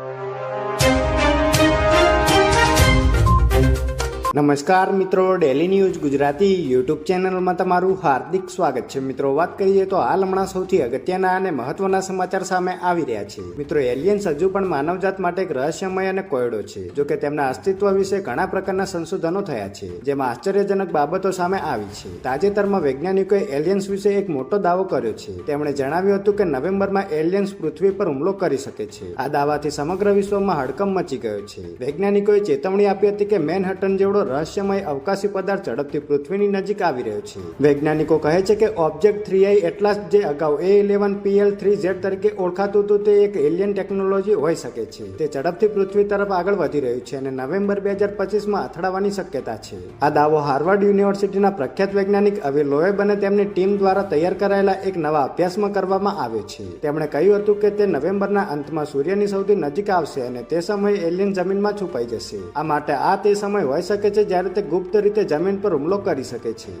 you. નમસ્કાર મિત્રો daily news Gujarati YouTube ચેનલમાં તમારું હાર્દિક સ્વાગત છે. મિત્રો, વાત કરીએ તો હાલ હમણાં સૌથી અગત્યના અને મહત્વના સમાચાર સામે આવી રહ્યા છે. મિત્રો એલિયન્સ હજુ પણ માનવજાત માટે એક રહસ્યમય અને કોયડો છે, જો કે તેમના અસ્તિત્વ વિશે ઘણા પ્રકારના સંશોધનો થયા છે, જેમાં આશ્ચર્યજનક બાબતો સામે આવી છે. તાજેતરમાં વૈજ્ઞાનિકોએ એલિયન્સ વિશે એક મોટો દાવો કર્યો છે. તેમણે જણાવ્યું હતું કે નવેમ્બરમાં એલિયન્સ પૃથ્વી પર હુમલો કરી શકે છે. આ દાવાથી સમગ્ર વિશ્વમાં હડકંપ મચી ગયો છે. વૈજ્ઞાનિકોએ ચેતવણી આપી હતી કે મેનહટન જેવડો રહસ્યમય અવકાશી પદાર્થ ઝડપથી પૃથ્વીની નજીક આવી રહ્યો છે. વૈજ્ઞાનિકો કહે છે કે ઓબ્જેક્ટ થ્રી આઈ એટલાસ જે અગાઉ A eleven PL three Z તરીકે ઓળખાતું હતું, તે એક એલિયન ટેકનોલોજી હોઈ શકે છે. તે ઝડપથી પૃથ્વી તરફ આગળ વધી રહ્યું છે અને નવેમ્બર બે હજાર પચીસમાં અથડાવાની શક્યતા છે. આ દાવો હાર્વર્ડ યુનિવર્સિટીના પ્રખ્યાત વૈજ્ઞાનિક અવિ લોએબ અને તેમની ટીમ દ્વારા તૈયાર કરાયેલા એક નવા અભ્યાસમાં કરવામાં આવ્યો છે. તેમણે કહ્યું હતું કે તે નવેમ્બરના અંતમાં સૂર્યની સૌથી નજીક આવશે અને તે સમયે એલિયન જમીનમાં છુપાઈ જશે. આ માટે આ તે સમય હોઈ શકે છે જ્યારે તે ગુપ્ત રીતે જમીન પર હુમલો કરી શકે છે.